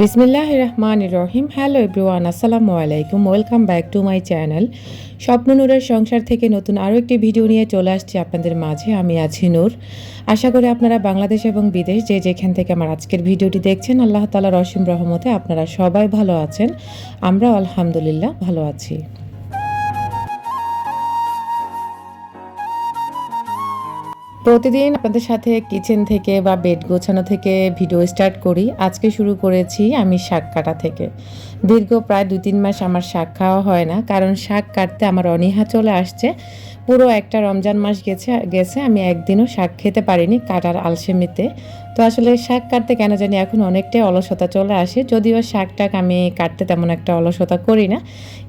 বিসমিল্লাহ রহমান রহিম hello everyone আসসালামু আলাইকুম। Welcome back to my channel স্বপ্ন নূরের সংসার থেকে নতুন আরও একটি ভিডিও নিয়ে চলে আসছি আপনাদের মাঝে। আমি আছি নূর। আশা করি আপনারা বাংলাদেশ এবং বিদেশ যে যেখান থেকে আমার আজকের ভিডিওটি দেখছেন, আল্লাহ তালার অসীম রহমতে আপনারা সবাই ভালো আছেন। আমরা আলহামদুলিল্লাহ ভালো আছি। প্রতিদিন আপনাদের সাথে কিচেন থেকে বা বেড গোছানো থেকে ভিডিও স্টার্ট করি। আজকে শুরু করেছি আমি শাক কাটা থেকে। দীর্ঘ প্রায় দু তিন মাস আমার শাক খাওয়া হয় না, কারণ শাক কাটতে আমার অনীহা চলে আসছে। পুরো একটা রমজান মাস গেছে গেছে, আমি একদিনও শাক খেতে পারিনি কাটার আলসেমিতে। তো আসলে শাক কাটতে কেন জানি এখন অনেকটাই অলসতা চলে আসে, যদিও শাক টাক আমি কাটতে তেমন একটা অলসতা করি না।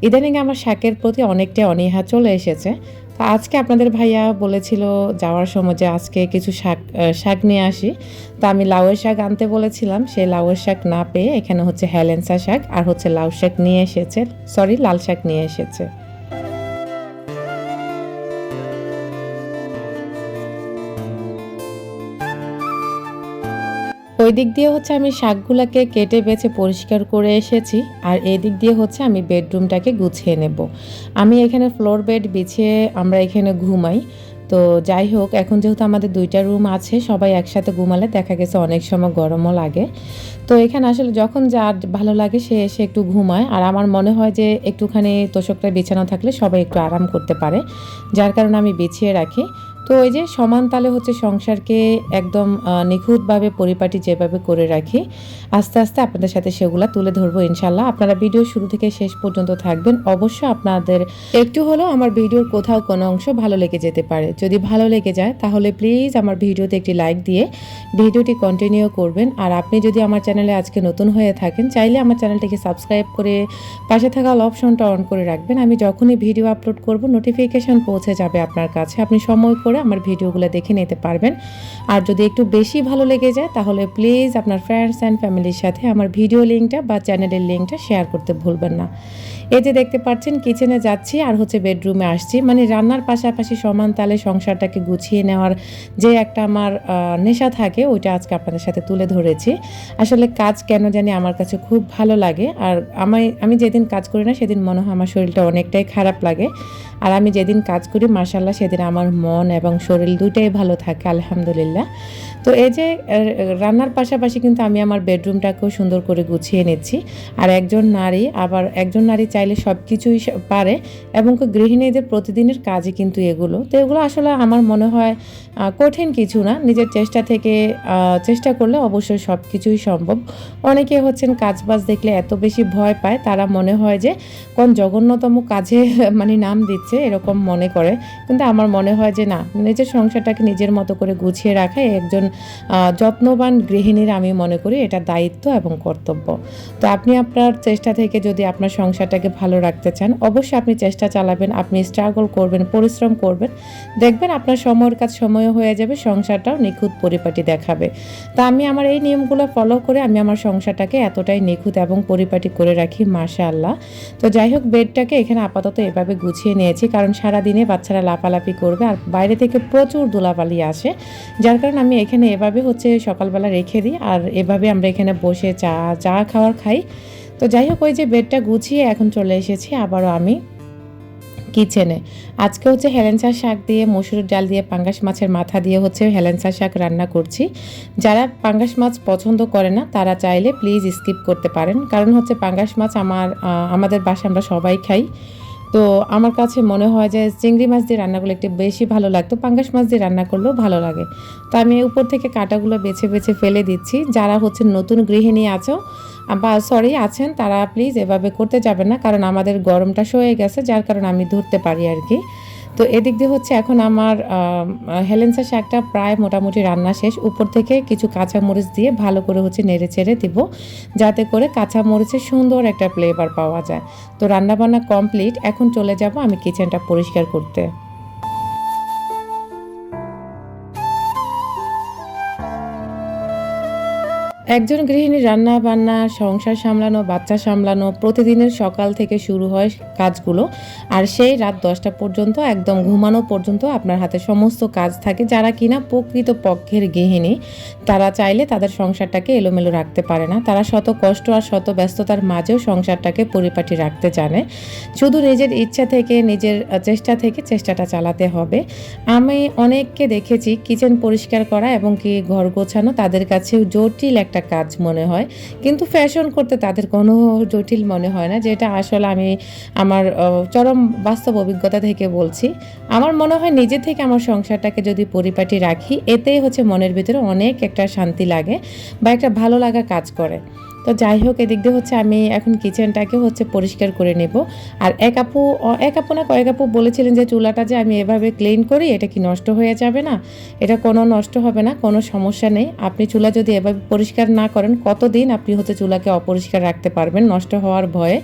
ইদানিং আমার শাকের প্রতি অনেকটাই অনীহা চলে এসেছে। তো আজকে আপনাদের ভাইয়া বলেছিল যাওয়ার সময় যে আজকে কিছু শাক শাক নিয়ে আসি। তো আমি লাউয়ের শাক আনতে বলেছিলাম, সে লাউয়ের শাক না পেয়ে এখানে হচ্ছে হ্যালেন্সা শাক আর হচ্ছে লাউ শাক নিয়ে এসেছে সরি লাল শাক নিয়ে এসেছে। ওই দিক দিয়ে হচ্ছে আমি শাকগুলাকে কেটে বেছে পরিষ্কার করে এসেছি, আর এই দিক দিয়ে হচ্ছে আমি বেডরুমটাকে গুছিয়ে নেব। আমি এখানে ফ্লোর বেড বিছিয়ে আমরা এখানে ঘুমাই। তো যাই হোক, এখন যেহেতু আমাদের দুইটা রুম আছে, সবাই একসাথে ঘুমালে দেখা গেছে অনেক সময় গরমও লাগে। তো এখানে আসলে যখন যার ভালো লাগে সে এসে একটু ঘুমায়, আর আমার মনে হয় যে একটুখানি তোষকটা বিছানো থাকলে সবাই একটু আরাম করতে পারে। যার কারণে আমি বিছিয়ে রাখি। তো ওই যে সমান তালে হচ্ছে সংসারকে একদম নিখুঁতভাবে পরিপাটি যেভাবে করে রাখি, আস্তে আস্তে আপনাদের সাথে সেগুলো তুলে ধরবো ইনশাল্লাহ আপনারা ভিডিও শুরু থেকে শেষ পর্যন্ত থাকবেন। অবশ্য আপনাদের একটু হলেও আমার ভিডিওর কোথাও কোনো অংশ ভালো লেগে যেতে পারে। যদি ভালো লেগে যায়, তাহলে প্লিজ আমার ভিডিওতে একটি লাইক দিয়ে ভিডিওটি কন্টিনিউ করবেন। আর আপনি যদি আমার চ্যানেলে আজকে নতুন হয়ে থাকেন, চাইলে আমার চ্যানেলটিকে সাবস্ক্রাইব করে পাশে থাকা অপশনটা অন করে রাখবেন। আমি যখনই ভিডিও আপলোড করব, নোটিফিকেশন পৌঁছে যাবে আপনার কাছে। আপনি সময় করে আমার ভিডিওগুলো দেখে নিতে পারবেন। আর যদি একটু বেশি ভালো লেগে যায়, তাহলে প্লিজ আপনার ফ্রেন্ডস অ্যান্ড ফ্যামিলির সাথে আমার ভিডিও লিঙ্কটা বা চ্যানেলের লিঙ্কটা শেয়ার করতে ভুলবেন না। এই যে দেখতে পাচ্ছেন কিচেনে যাচ্ছি আর হচ্ছে বেডরুমে আসছি। মানে রান্নার পাশাপাশি সমান তালে সংসারটাকে গুছিয়ে নেওয়ার যে একটা আমার নেশা থাকে, ওইটা আজকে আপনাদের সাথে তুলে ধরেছি। আসলে কাজ কেন জানি আমার কাছে খুব ভালো লাগে। আর আমি আমি যেদিন কাজ করি না, সেদিন মনে হয় আমার শরীরটা অনেকটাই খারাপ লাগে। আর আমি যেদিন কাজ করি মার্শাল্লাহ সেদিন আমার মন এবং শরীর দুইটাই ভালো থাকে, আলহামদুলিল্লাহ। তো এই যে রান্নার পাশাপাশি কিন্তু আমি আমার বেডরুমটাকেও সুন্দর করে গুছিয়ে নিচ্ছি। আর একজন নারী, আবার একজন নারী চাইলে সব কিছুই পারে এবং গৃহিণীদের প্রতিদিনের কাজই কিন্তু এগুলো। তো এগুলো আসলে আমার মনে হয় কঠিন কিছু না। নিজের চেষ্টা থেকে চেষ্টা করলে অবশ্যই সব কিছুই সম্ভব। অনেকে হচ্ছেন কাজ বাজ দেখলে এত বেশি ভয় পায়, তারা মনে হয় যে, কোন জঘন্যতম কাজে মানে নাম দিচ্ছে, এরকম মনে করে। কিন্তু আমার মনে হয় যে, না, নিজের সংসারটাকে নিজের মতো করে গুছিয়ে রাখা। একজন যত্নবান গৃহিণীর আমি মনে করি এটা দায়িত্ব এবং কর্তব্য। তো আপনি আপনার চেষ্টা থেকে যদি আপনার সংসারটাকে ভালো রাখতে চান, অবশ্যই আপনি চেষ্টা চালাবেন, আপনি স্ট্রাগল করবেন, পরিশ্রম করবেন। দেখবেন আপনার সময়ের কাজ সময়ও হয়ে যাবে, সংসারটাও নিখুঁত পরিপাটি দেখাবে। তা আমি আমার এই নিয়মগুলো ফলো করে আমি আমার সংসারটাকে এতটাই নিখুঁত এবং পরিপাটি করে রাখি মাশা আল্লাহ তো যাই হোক, বেডটাকে এখানে আপাতত এভাবে গুছিয়ে নিয়েছি, কারণ সারাদিনে বাচ্চারা লাপালাপি করবে আর বাইরে থেকে প্রচুর ধুলাবালি আসে। যার কারণে আমি এখানে এভাবে হচ্ছে সকালবেলা রেখে দিই আর এভাবে আমরা এখানে বসে চা চা খাওয়ার খাই। তো যাই হোক, ওই যে বেডটা গুছিয়ে এখন চলে এসেছি আবারও আমি কিচেনে। আজকে হচ্ছে হেলেন্সা শাক দিয়ে, মসুর ডাল দিয়ে, পাঙ্গাস মাছের মাথা দিয়ে হচ্ছে হেলেন্সা শাক রান্না করছি। যারা পাঙ্গাস মাছ পছন্দ করে না, তারা চাইলে প্লিজ স্কিপ করতে পারেন। কারণ হচ্ছে পাঙ্গাস মাছ আমার আমাদের বাসায় আমরা সবাই খাই। তো আমার কাছে মনে হয় যে চিংড়ি মাছ দিয়ে রান্না করলে একটু বেশি ভালো লাগতো পাঙ্গাস মাছ দিয়ে রান্না করলেও ভালো লাগে। তো আমি উপর থেকে কাঁটাগুলো বেছে বেছে ফেলে দিচ্ছি। যারা হচ্ছে নতুন গৃহিণী আছো, বা সরি আছেন, তারা প্লিজ এভাবে করতে যাবেন না, কারণ আমাদের গরমটা সয়ে গেছে, যার কারণে আমি ধরতে পারি আর কি। তো এদিক দিয়ে হচ্ছে এখন আমার আম, হেলেন্সা শাকটা প্রায় মোটামুটি রান্না শেষ। উপর থেকে কিছু কাঁচামরিচ দিয়ে ভালো করে হচ্ছে নেড়ে চেড়ে দিব যাতে করে কাঁচা মরিচের সুন্দর একটা ফ্লেভার পাওয়া যায়। তো রান্নাবান্না কমপ্লিট এখন চলে যাব আমি কিচেনটা পরিষ্কার করতে। একজন গৃহিণী রান্না বান্না সংসার সামলানো, বাচ্চা সামলানো, প্রতিদিনের সকাল থেকে শুরু হয় কাজগুলো, আর সেই রাত দশটা পর্যন্ত, একদম ঘুমানো পর্যন্ত আপনার হাতে সমস্ত কাজ থাকে যারা কিনা প্রকৃত পক্ষের গৃহিণী। তারা চাইলে তাদের সংসারটাকে এলোমেলো রাখতে পারে না। তারা শত কষ্ট আর শত ব্যস্ততার মাঝেও সংসারটাকে পরিপাটি রাখতে জানে। শুধু নিজের ইচ্ছা থেকে, নিজের চেষ্টা থেকে চেষ্টাটা চালাতে হবে। আমি অনেককে দেখেছি কিচেন পরিষ্কার করা এবং কি ঘর গোছানো তাদের কাছে জটিল একটা কাজ মনে হয়। কিন্তু ফ্যাশন করতে তাদের কোনো জটিল মনে হয় না, যেটা আসলে আমি আমার চরম বাস্তব অভিজ্ঞতা থেকে বলছি। আমার মনে হয় নিজে থেকে আমার সংসারটাকে যদি পরিপাটি রাখি, এতেই হচ্ছে মনের ভিতরে অনেক একটা শান্তি লাগে বা একটা ভালো লাগা কাজ করে। তো যাই হোক, এদিক দিয়ে হচ্ছে আমি এখন কিচেনটাকে হচ্ছে পরিষ্কার করে নেব। আর এক আপু এক আপু না, কয়েক আপু বলেছিলেন যে চুলাটা যে আমি এভাবে ক্লিন করি, এটা কি নষ্ট হয়ে যাবে না? এটা কোনো নষ্ট হবে না, কোনো সমস্যা নেই। আপনি চুলা যদি এভাবে পরিষ্কার না করেন, কতদিন আপনি হচ্ছে চুলাকে অপরিষ্কার রাখতে পারবেন নষ্ট হওয়ার ভয়ে?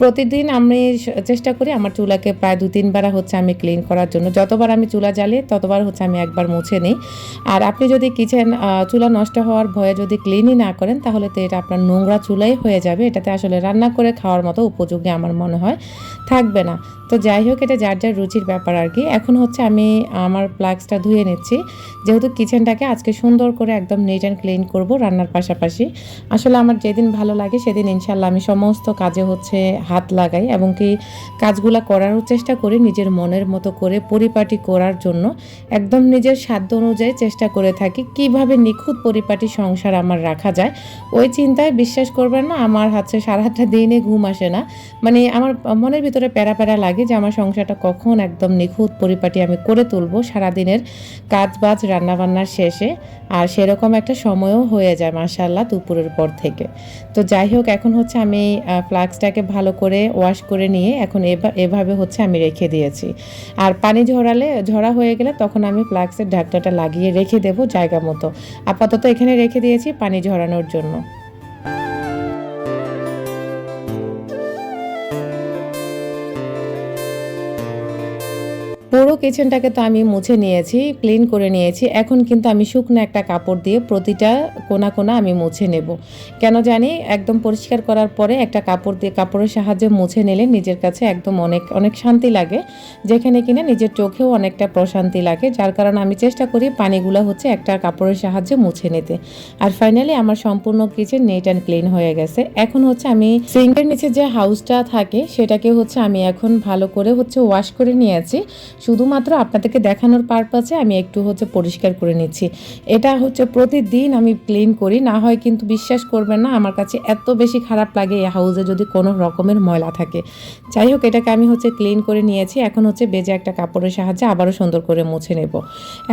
প্রতিদিন আমি চেষ্টা করি আমার চুলাকে প্রায় দু তিনবার হচ্ছে আমি ক্লিন করার জন্য। যতবার আমি চুলা জ্বালি ততবার হচ্ছে আমি একবার মুছে নিই। আর আপনি যদি কিচেন চুলা নষ্ট হওয়ার ভয়ে যদি ক্লিনই না করেন, তাহলে তো এটা আপনার নোংরা চুলাই হয়ে যাবে, এটাতে আসলে রান্না করে খাওয়ার মতো উপযোগী আমার মনে হয়, থাকবে না। তো যাই হোক, এটা যার যার রুচির ব্যাপার আর কি। এখন হচ্ছে আমি আমার প্লাগসটা ধুয়ে নিচ্ছি। যেহেতু কিচেনটাকে আজকে সুন্দর করে একদম নিট অ্যান্ড ক্লিন করব রান্নার পাশাপাশি। আসলে আমার যেদিন ভালো লাগে সেদিন ইনশাল্লাহ আমি সমস্ত কাজে হচ্ছে হাত লাগাই এবং কি কাজগুলা করারও চেষ্টা করি নিজের মনের মতো করে পরিপাটি করার জন্য। একদম নিজের সাধ্য অনুযায়ী চেষ্টা করে থাকি কীভাবে নিখুঁত পরিপাটি সংসার আমার রাখা যায়। ওই চিন্তায় বিশ্বাস করবেন না, আমার হচ্ছে সারাটা দিনে ঘুম আসে না। মানে আমার মনের ভিতরে প্যারা প্যারা লাগে যে আমার সংসারটা কখন একদম নিখুঁত পরিপাটি আমি করে তুলবো সারাদিনের কাজ বাজ রান্নাবান্নার শেষে। আর সেরকম একটা সময়ও হয়ে যায় মার্শাল্লাহ দুপুরের পর থেকে। তো যাই হোক, এখন হচ্ছে আমি ফ্লাক্সটাকে ভালো করে ওয়াশ করে নিয়ে এখন এভা- এভাবে হচ্ছে আমি রেখে দিয়েছি। আর পানি ঝরালে, ঝরা হয়ে গেলে তখন আমি ফ্লাক্সের ঢাকনাটা লাগিয়ে রেখে দেবো জায়গা মতো। আপাতত এখানে রেখে দিয়েছি পানি ঝরানোর জন্য। পুরো কিচেনটাকে তো আমি মুছে নিয়েছি ক্লিন করে নিয়েছি। এখন কিন্তু আমি শুকনো একটা কাপড় দিয়ে প্রতিটা কোনা কোনা আমি মুছে নেব। কেন জানি একদম পরিষ্কার করার পরে একটা কাপড় দিয়ে, কাপড়ের সাহায্যে মুছে নিলে নিজের কাছে একদম অনেক অনেক শান্তি লাগে। যেখানে কিনা নিজের চোখেও অনেকটা প্রশান্তি লাগে, যার কারণে আমি চেষ্টা করি পানিগুলো হচ্ছে একটা কাপড়ের সাহায্যে মুছে নিতে। আর ফাইনালি আমার সম্পূর্ণ কিচেন নেট অ্যান্ড ক্লিন হয়ে গেছে। এখন হচ্ছে আমি সিঙ্কের নিচে যে হাউসটা থাকে, সেটাকে হচ্ছে আমি এখন ভালো করে হচ্ছে ওয়াশ করে নিয়েছি। শুধুমাত্র আপনাদেরকে দেখানোর পারপাসে আমি একটু হচ্ছে পরিষ্কার করে নিচ্ছি। এটা হচ্ছে প্রতিদিন আমি ক্লিন করি, না হয় কিন্তু বিশ্বাস করবেন না, আমার কাছে এত বেশি খারাপ লাগে এই হাউসে যদি কোনো রকমের ময়লা থাকে। যাই হোক, এটাকে আমি হচ্ছে ক্লিন করে নিয়েছি, এখন হচ্ছে বেজে একটা কাপড়ের সাহায্যে আবারও সুন্দর করে মুছে নেব।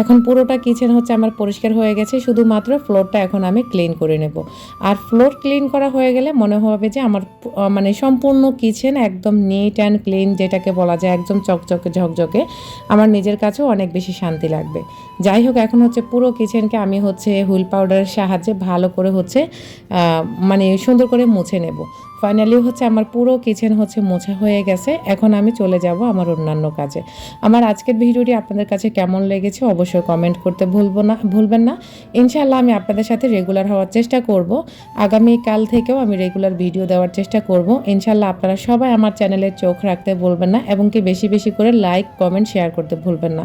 এখন পুরোটা কিচেন হচ্ছে আমার পরিষ্কার হয়ে গেছে, শুধুমাত্র ফ্লোরটা এখন আমি ক্লিন করে নেব। আর ফ্লোর ক্লিন করা হয়ে গেলে মনে হবে যে আমার মানে সম্পূর্ণ কিচেন একদম নিট অ্যান্ড ক্লিন যেটাকে বলা যায়, একদম চকচকে ঝকঝকে। আমার নিজের কাছেও অনেক বেশি শান্তি লাগবে। যাই হোক, এখন হচ্ছে পুরো কিচেনকে আমি হচ্ছে হুইল পাউডারের সাহায্যে ভালো করে হচ্ছে মানে সুন্দর করে মুছে নেব। ফাইনালি হচ্ছে আমার পুরো কিচেন হচ্ছে মোছা হয়ে গেছে। এখন আমি চলে যাব আমার অন্যান্য কাজে। আমার আজকের ভিডিওটি আপনাদের কাছে কেমন লেগেছে অবশ্যই কমেন্ট করতে ভুলবো না, ভুলবেন না। ইনশাআল্লাহ আমি আপনাদের সাথে রেগুলার হওয়ার চেষ্টা করব। আগামী কাল থেকেও আমি রেগুলার ভিডিও দেওয়ার চেষ্টা করব। ইনশাআল্লাহ আপনারা সবাই আমার চ্যানেলে চোখ রাখতে ভুলবেন না এবং কি বেশি বেশি করে লাইক কমেন্ট শেয়ার করতে ভুলবেন না।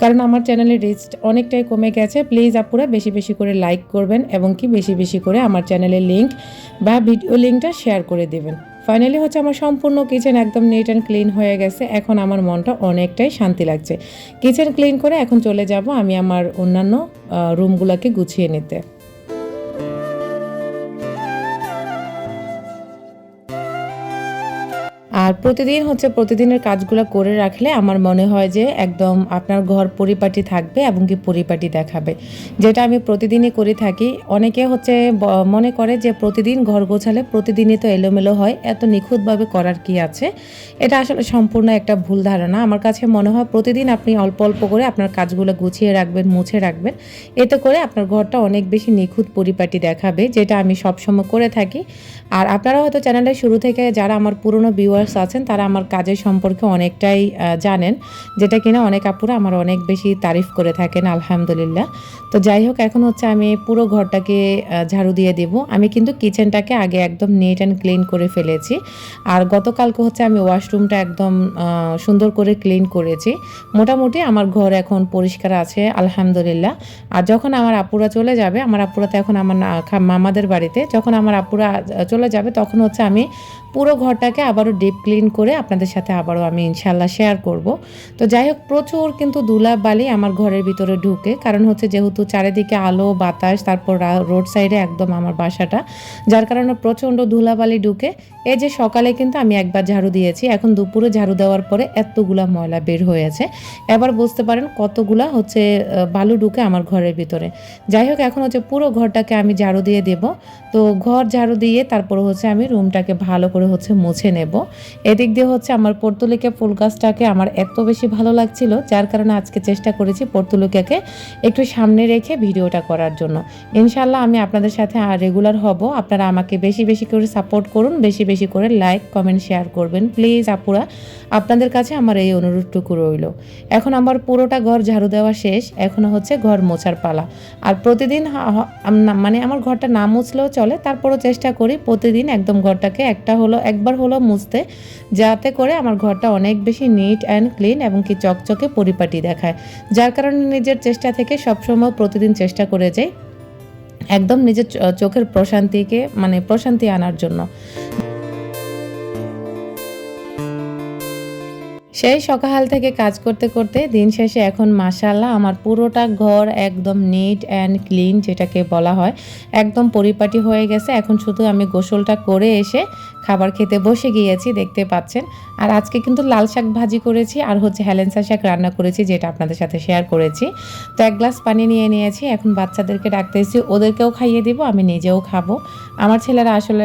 কারণ আমার চ্যানেলের রিচ অনেকটাই কমে গেছে। প্লিজ আপুরা বেশি বেশি করে লাইক করবেন এবং কি বেশি বেশি করে আমার চ্যানেলের লিঙ্ক বা ভিডিও লিঙ্কটা শেয়ার করে দেবেন। ফাইনালি হচ্ছে আমার সম্পূর্ণ কিচেন একদম নিট অ্যান্ড ক্লিন হয়ে গেছে। এখন আমার মনটা অনেকটাই শান্তি লাগছে। কিচেন ক্লিন করে এখন চলে যাব আমি আমার অন্যান্য রুমগুলোকে গুছিয়ে নিতে। আর প্রতিদিন হচ্ছে প্রতিদিনের কাজগুলো করে রাখলে আমার মনে হয় যে একদম আপনার ঘর পরিপাটি থাকবে এবং কি পরিপাটি দেখাবে। যেটা আমি প্রতিদিনই করে থাকি। অনেকে হচ্ছে মনে করে যে প্রতিদিন ঘর গোছালে প্রতিদিনই তো এলোমেলো হয়। এত নিখুঁতভাবে করার কি আছে? এটা আসলে সম্পূর্ণ একটা ভুল ধারণা। আমার কাছে মনে হয় প্রতিদিন আপনি অল্প অল্প করে আপনার কাজগুলো গুছিয়ে রাখবেন, মুছে রাখবেন। এতে করে আপনার ঘরটা অনেক বেশি নিখুঁত পরিপাটি দেখাবে, যেটা আমি সবসময় করে থাকি। আর আপনারা হয়তো চ্যানেলের শুরু থেকে যারা আমার পুরনো ভিউয়ার্স আছেন, তারা আমার কাজের সম্পর্কে অনেকটাই জানেন, যেটা কিনা অনেক আপুরা আমার অনেক বেশি তারিফ করে থাকেন, আলহামদুলিল্লাহ। তো যাই হোক, এখন হচ্ছে আমি পুরো ঘরটাকে ঝাড়ু দিয়ে দেব। আমি কিন্তু কিচেনটাকে আগে একদম নিট অ্যান্ড ক্লিন করে ফেলেছি। আর গতকালকে হচ্ছে আমি ওয়াশরুমটা একদম সুন্দর করে ক্লিন করেছি। মোটামুটি আমার ঘর এখন পরিষ্কার আছে, আলহামদুলিল্লাহ। আর যখন আমার আপুরা চলে যাবে, আমার আপুরা তো এখন আমার মামাদের বাড়িতে, যখন আমার আপুরা চলে যাবে, তখন হচ্ছে আমি পুরো ঘরটাকে আবারও ডিপ ক্লিন করে আপনাদের সাথে আবারও আমি ইনশাল্লাহ শেয়ার করব। তো যাই হোক প্রচুর কিন্তু দুলা বালি আমার ঘরের ভিতরে ঢুকে। কারণ হচ্ছে যেহেতু চারিদিকে আলো, বাতাস, তারপর রোড সাইডে একদম আমার বাসাটা, যার কারণে প্রচণ্ড ধুলাবালি ঢুকে। এই যে সকালে কিন্তু আমি একবার ঝাড়ু দিয়েছি, এখন দুপুরে ঝাড়ু দেওয়ার পরে এতগুলা ময়লা বের হয়েছে। এবার বুঝতে পারেন কতগুলা হচ্ছে বালু ঢুকে আমার ঘরের ভিতরে। যাই হোক এখন হচ্ছে পুরো ঘরটাকে আমি ঝাড়ু দিয়ে দেব। তো ঘর ঝাড়ু দিয়ে তারপর হচ্ছে আমি রুমটাকে ভালো করে হচ্ছে মুছে নেব। এদিক দিয়ে হচ্ছে আমার পর্তুলিকা ফুল গাছটাকে আমার এত বেশি ভালো লাগছিল, যার কারণে আজকে চেষ্টা করেছি পর্তুলিকাকে একটু সামনে রেখে ভিডিওটা করার জন্য। ইনশাল্লাহ আমি আপনাদের সাথে আর রেগুলার হব। আপনারা আমাকে বেশি বেশি করে সাপোর্ট করুন, বেশি বেশি করে লাইক, কমেন্ট, শেয়ার করবেন। প্লিজ আপুরা, আপনাদের কাছে আমার এই অনুরোধটুকু রইল। এখন আমার পুরোটা ঘর ঝাড়ু দেওয়া শেষ, এখনও হচ্ছে ঘর মোছার পালা। আর প্রতিদিন মানে আমার ঘরটা না মুছলেও চলে, তারপরও চেষ্টা করি প্রতিদিন একদম ঘরটাকে একটা হলো, একবার হলো মুছতে। যাতে করে আমার ঘরটা অনেক বেশি নিট অ্যান্ড ক্লিন এবং কি চকচকে পরিপাটি দেখায়। যার কারণে নিজের চেষ্টা থেকে সবসময় প্রতিদিন চেষ্টা করে যাই, একদম নিজের চোখের প্রশান্তিকে মানে প্রশান্তি আনার জন্য। সেই সকাল থেকে কাজ করতে করতে দিন শেষে এখন মাসাল্লাহ আমার পুরোটা ঘর একদম নিট অ্যান্ড ক্লিন যেটাকে বলা হয়, একদম পরিপাটি হয়ে গেছে। এখন শুধু আমি গোসলটা করে এসে খাবার খেতে বসে গিয়েছি, দেখতে পাচ্ছেন। আর আজকে কিন্তু লাল শাক ভাজি করেছি আর হচ্ছে হেলেন্সা শাক রান্না করেছি যেটা আপনাদের সাথে শেয়ার করেছি। তো এক গ্লাস পানি নিয়ে নিয়েছি, এখন বাচ্চাদেরকে ডাকতেছি, ওদেরকেও খাইয়ে দিব, আমি নিজেও খাব। আমার ছেলেরা আসলে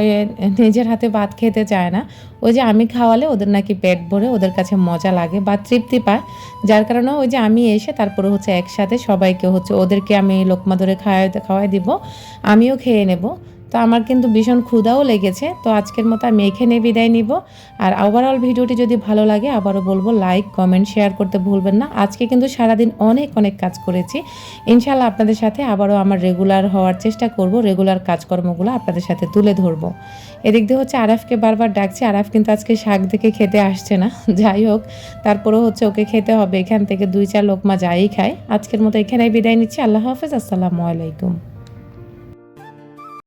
নিজের হাতে ভাত খেতে চায় না ওই যে আমি খাওয়ালে ওদের নাকি পেট ভরে ওদের কাছে মজা লাগে বা তৃপ্তি পায়। যার কারণে ওই যে আমি এসে তারপরে হচ্ছে একসাথে সবাইকে হচ্ছে ওদেরকে আমি লোকমা ধরে খাওয়াই খাওয়াই দিব, আমিও খেয়ে নেব। তো আমার কিন্তু ভীষণ ক্ষুধাও লেগেছে। তো আজকের মতো আমি এখানে বিদায় নিব। আর ওভারঅল ভিডিওটি যদি ভালো লাগে, আবারও বলব লাইক কমেন্ট শেয়ার করতে ভুলবেন না। আজকে কিন্তু সারাদিন অনেক অনেক কাজ করেছি। ইনশাল্লাহ আপনাদের সাথে আবারও আমার রেগুলার হওয়ার চেষ্টা করব রেগুলার কাজকর্মগুলো আপনাদের সাথে তুলে ধরবো। এদিক দিয়ে হচ্ছে আরাফকে বারবার ডাকছি। আরাফ কিন্তু আজকে শাক দেখে খেতে আসছে না। যাই হোক, তারপরেও হচ্ছে ওকে খেতে হবে। এখান থেকে দুই চার লোকমা যাই খায়। আজকের মতো এখানেই বিদায় নিচ্ছি। আল্লাহ হাফেজ। আসসালামু আলাইকুম।